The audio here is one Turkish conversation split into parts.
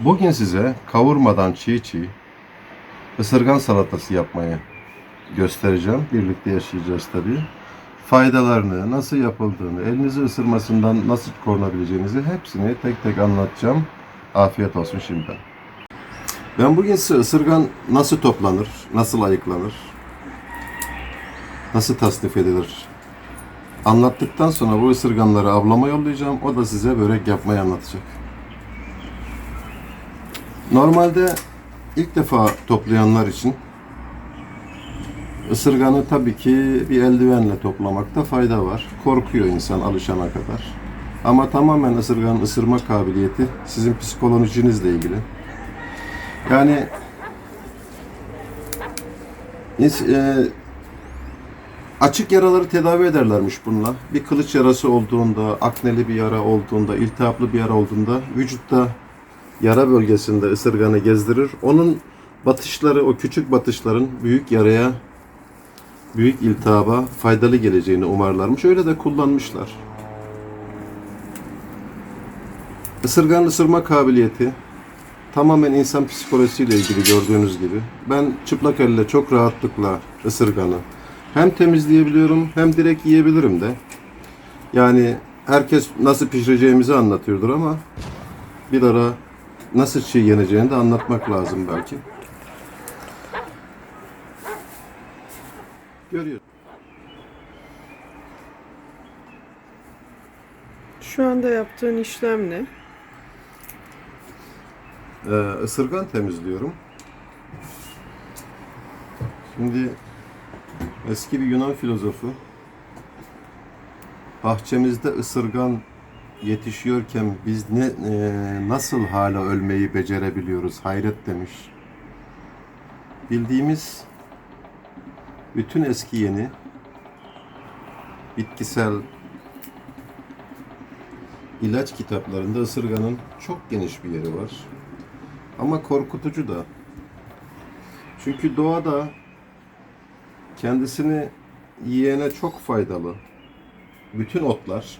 Bugün size kavurmadan çiğ çiğ ısırgan salatası yapmayı göstereceğim. Birlikte yaşayacağız tabii. Faydalarını, nasıl yapıldığını, elinizi ısırmasından nasıl korunabileceğinizi hepsini tek tek anlatacağım. Afiyet olsun şimdiden. Ben bugün size ısırgan nasıl toplanır, nasıl ayıklanır, nasıl tasnif edilir anlattıktan sonra bu ısırganları ablama yollayacağım. O da size börek yapmayı anlatacak. Normalde ilk defa toplayanlar için ısırganı tabii ki bir eldivenle toplamakta fayda var. Korkuyor insan alışana kadar. Ama tamamen ısırganın ısırma kabiliyeti sizin psikolojinizle ilgili. Yani e, açık yaraları tedavi ederlermiş bununla. Bir kılıç yarası olduğunda, akneli bir yara olduğunda, iltihaplı bir yara olduğunda vücutta yara bölgesinde ısırganı gezdirir. Onun batışları, o küçük batışların büyük yaraya, büyük iltihaba faydalı geleceğini umarlarmış. Öyle de kullanmışlar. Isırgan ısırma kabiliyeti tamamen insan psikolojisiyle ilgili gördüğünüz gibi. Ben çıplak elle çok rahatlıkla ısırganı hem temizleyebiliyorum hem direkt yiyebilirim de. Yani herkes nasıl pişireceğimizi anlatıyordur ama bir ara nasıl çiğ yeneceğini de anlatmak lazım belki. Görüyoruz. Şu anda yaptığın işlem ne? Ee, ısırgan temizliyorum. Şimdi eski bir Yunan filozofu bahçemizde ısırgan yetişiyorken biz ne e, nasıl hala ölmeyi becerebiliyoruz hayret demiş. Bildiğimiz bütün eski yeni bitkisel ilaç kitaplarında ısırganın çok geniş bir yeri var. Ama korkutucu da. Çünkü doğada kendisini yiyene çok faydalı. Bütün otlar,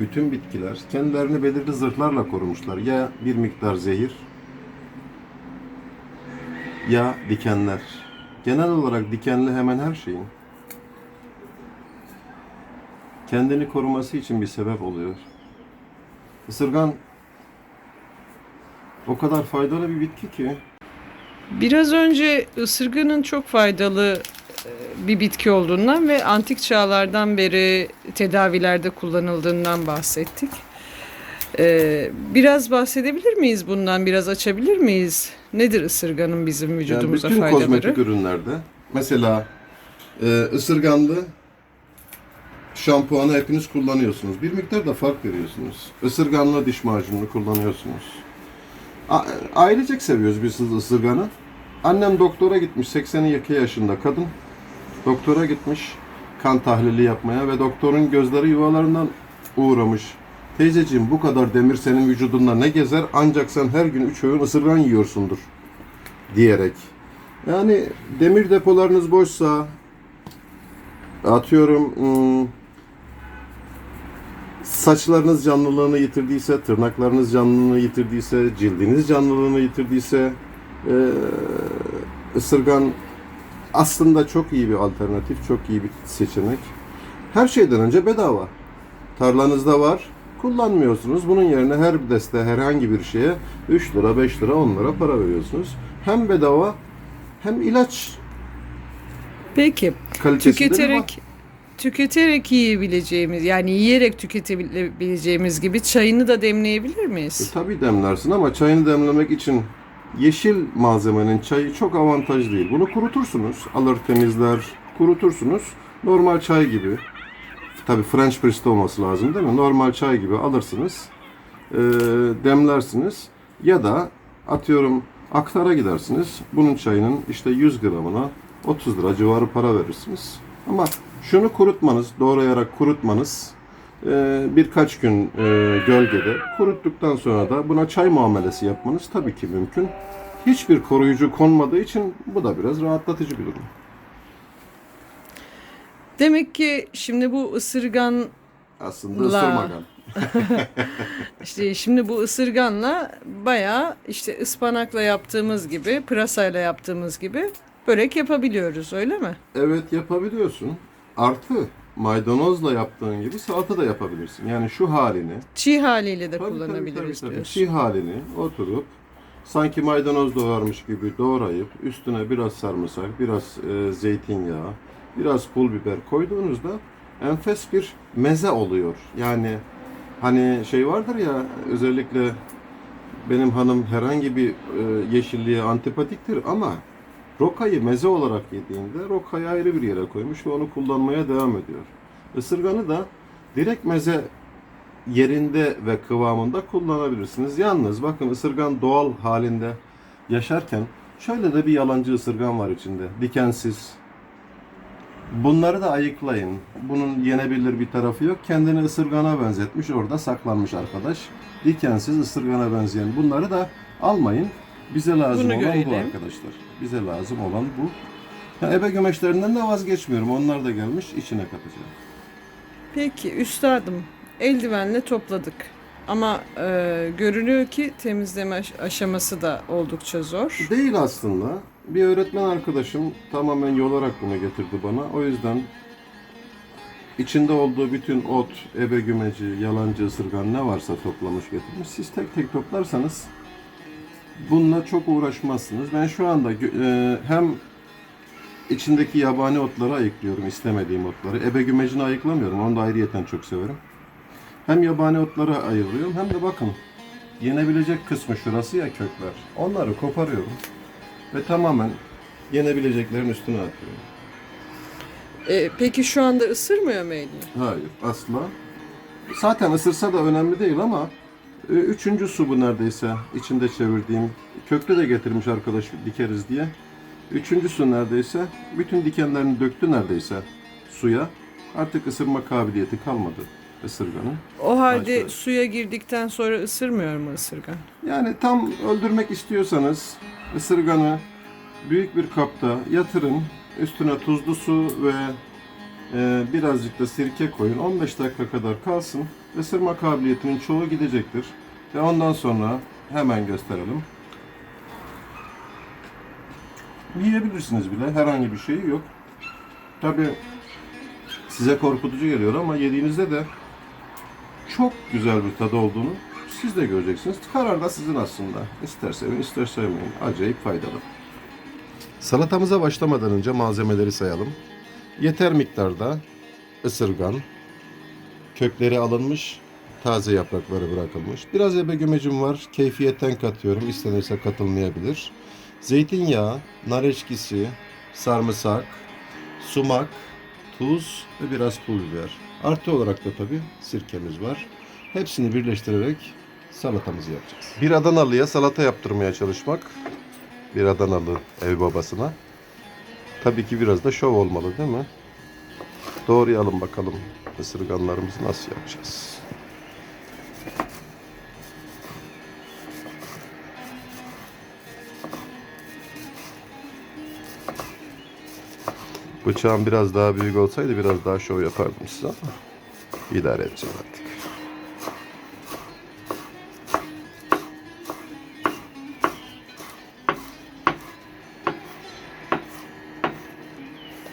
bütün bitkiler kendilerini belirli zırhlarla korumuşlar. Ya bir miktar zehir ya dikenler. Genel olarak dikenli hemen her şeyin kendini koruması için bir sebep oluyor. Isırgan o kadar faydalı bir bitki ki Biraz önce ısırganın çok faydalı bir bitki olduğundan ve antik çağlardan beri tedavilerde kullanıldığından bahsettik. Ee, biraz bahsedebilir miyiz bundan? Biraz açabilir miyiz? Nedir ısırganın bizim Yani vücudumuza bütün faydaları? kozmetik ürünlerde mesela e, ısırganlı şampuanı hepiniz kullanıyorsunuz. Bir miktar da fark veriyorsunuz. Isırganlı diş macununu kullanıyorsunuz. A- ailecek seviyoruz biz ısırganı. Annem doktora gitmiş 82 yaşında kadın. Doktora gitmiş kan tahlili yapmaya ve doktorun gözleri yuvalarından uğramış. Teyzeciğim bu kadar demir senin vücudunda ne gezer ancak sen her gün üç öğün ısırgan yiyorsundur diyerek. Yani demir depolarınız boşsa atıyorum ım, saçlarınız canlılığını yitirdiyse, tırnaklarınız canlılığını yitirdiyse, cildiniz canlılığını yitirdiyse ısırgan aslında çok iyi bir alternatif, çok iyi bir seçenek. Her şeyden önce bedava. Tarlanızda var, kullanmıyorsunuz. Bunun yerine her deste herhangi bir şeye 3 lira, 5 lira, 10 lira para veriyorsunuz. Hem bedava hem ilaç Peki kalitesinde bir tüketerek tüketerek yiyebileceğimiz yani yiyerek tüketebileceğimiz gibi çayını da demleyebilir E, miyiz? tabii demlersin ama çayını demlemek için yeşil malzemenin çayı çok avantaj değil. Bunu kurutursunuz. Alır temizler, kurutursunuz. Normal çay gibi. Tabii French press'te olması lazım değil mi? Normal çay gibi alırsınız. e, demlersiniz. Ya da atıyorum aktara gidersiniz. Bunun çayının işte 100 gramına 30 lira civarı para verirsiniz. Ama şunu kurutmanız, doğrayarak kurutmanız birkaç gün e, gölgede kuruttuktan sonra da buna çay muamelesi yapmanız tabii ki mümkün. Hiçbir koruyucu konmadığı için bu da biraz rahatlatıcı bir durum. Demek ki şimdi bu ısırgan Aslında ısırmagan. işte şimdi bu ısırganla bayağı işte ıspanakla yaptığımız gibi, pırasayla yaptığımız gibi börek yapabiliyoruz öyle mi? Evet yapabiliyorsun. Artı maydanozla yaptığın gibi salata da yapabilirsin. Yani şu halini Çiğ haliyle de Tabii, tabii, kullanabiliriz tabii, tabii. diyorsun. Çiğ halini oturup sanki maydanoz doğrarmış gibi doğrayıp üstüne biraz sarımsak, biraz e, zeytinyağı, biraz pul biber koyduğunuzda enfes bir meze oluyor. Yani hani şey vardır ya özellikle benim hanım herhangi bir e, yeşilliğe antipatiktir ama rokayı meze olarak yediğinde rokayı ayrı bir yere koymuş ve onu kullanmaya devam ediyor. Isırganı da direkt meze yerinde ve kıvamında kullanabilirsiniz. Yalnız bakın ısırgan doğal halinde yaşarken şöyle de bir yalancı ısırgan var içinde. Dikensiz. Bunları da ayıklayın. Bunun yenebilir bir tarafı yok. Kendini ısırgana benzetmiş. Orada saklanmış arkadaş. Dikensiz ısırgana benzeyen. Bunları da almayın. Bize lazım Bunu olan bu görelim. arkadaşlar. Bize lazım olan bu. Ha, ebe gömeçlerinden de vazgeçmiyorum. Onlar da gelmiş. içine katacağım. Peki üstadım eldivenle topladık. Ama e, görünüyor ki temizleme aş- aşaması da oldukça zor. Değil aslında. Bir öğretmen arkadaşım tamamen yol olarak bunu getirdi bana. O yüzden içinde olduğu bütün ot, ebe gümeci, yalancı ısırgan ne varsa toplamış getirmiş. Siz tek tek toplarsanız bununla çok uğraşmazsınız. Ben şu anda e, hem içindeki yabani otları ayıklıyorum, istemediğim otları. Ebe gümecini ayıklamıyorum. Onu da ayrıyeten çok severim. Hem yabani otları ayırıyorum hem de bakın yenebilecek kısmı şurası ya kökler. Onları koparıyorum ve tamamen yenebileceklerin üstüne atıyorum. E, peki şu anda ısırmıyor mu elini? Hayır, asla. Zaten ısırsa da önemli değil ama e, üçüncü su bu neredeyse içinde çevirdiğim. Köklü de getirmiş arkadaş dikeriz diye. Üçüncü su neredeyse. Bütün dikenlerini döktü neredeyse suya. Artık ısırma kabiliyeti kalmadı ısırganın. O halde Başka. suya girdikten sonra ısırmıyor mu ısırgan? Yani tam öldürmek istiyorsanız ısırganı büyük bir kapta yatırın. Üstüne tuzlu su ve e, birazcık da sirke koyun. 15 dakika kadar kalsın. Isırma kabiliyetinin çoğu gidecektir. Ve ondan sonra hemen gösterelim. Yiyebilirsiniz bile. Herhangi bir şeyi yok. Tabi size korkutucu geliyor ama yediğinizde de çok güzel bir tadı olduğunu siz de göreceksiniz. Karar da sizin aslında. İster sevin ister sevmeyin. Acayip faydalı. Salatamıza başlamadan önce malzemeleri sayalım. Yeter miktarda ısırgan, kökleri alınmış, taze yaprakları bırakılmış. Biraz ebe gümecim var. Keyfiyetten katıyorum. İstenirse katılmayabilir. Zeytinyağı, nar eşkisi, sarımsak, sumak, tuz ve biraz pul biber. Artı olarak da tabii sirkemiz var. Hepsini birleştirerek salatamızı yapacağız. Bir Adanalı'ya salata yaptırmaya çalışmak. Bir Adanalı ev babasına. Tabii ki biraz da şov olmalı değil mi? Doğrayalım bakalım ısırganlarımızı nasıl yapacağız. Bıçağım biraz daha büyük olsaydı biraz daha şov yapardım size ama idare edeceğim artık.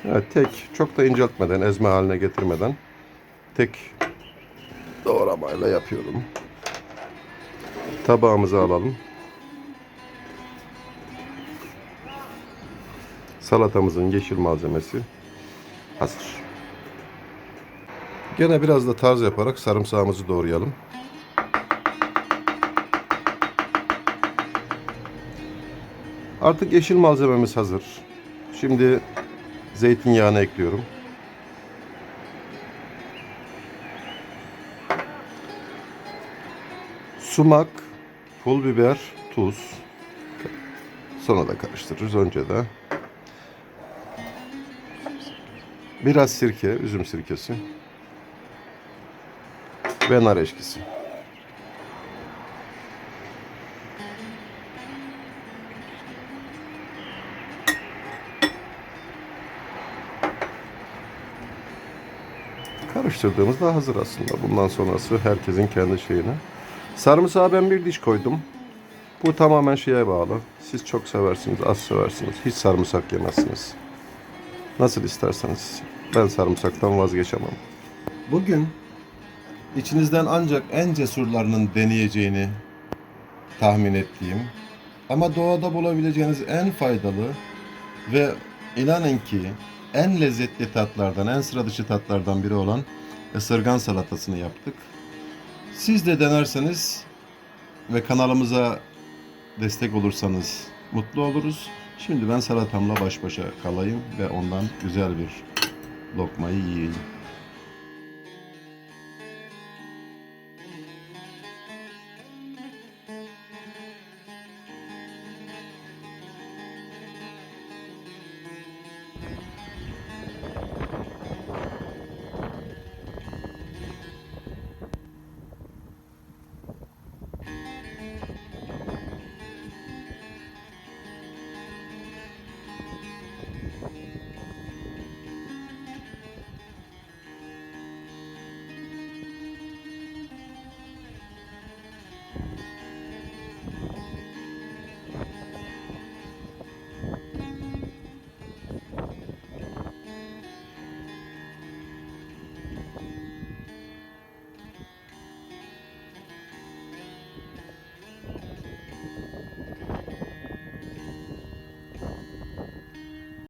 Evet tek çok da inceltmeden ezme haline getirmeden tek doğramayla yapıyorum. Tabağımızı alalım. Salatamızın yeşil malzemesi hazır. Gene biraz da tarz yaparak sarımsağımızı doğrayalım. Artık yeşil malzememiz hazır. Şimdi zeytinyağını ekliyorum. Sumak, pul biber, tuz. Sonra da karıştırırız önce de. Biraz sirke, üzüm sirkesi. Ve nar eşkisi. Karıştırdığımızda hazır aslında. Bundan sonrası herkesin kendi şeyine. Sarımsağı ben bir diş koydum. Bu tamamen şeye bağlı. Siz çok seversiniz, az seversiniz. Hiç sarımsak yemezsiniz. Nasıl isterseniz. Ben sarımsaktan vazgeçemem. Bugün içinizden ancak en cesurlarının deneyeceğini tahmin ettiğim ama doğada bulabileceğiniz en faydalı ve inanın ki en lezzetli tatlardan, en sıra dışı tatlardan biri olan ısırgan salatasını yaptık. Siz de denerseniz ve kanalımıza destek olursanız mutlu oluruz. Şimdi ben salatamla baş başa kalayım ve ondan güzel bir lokmayı yiyeyim.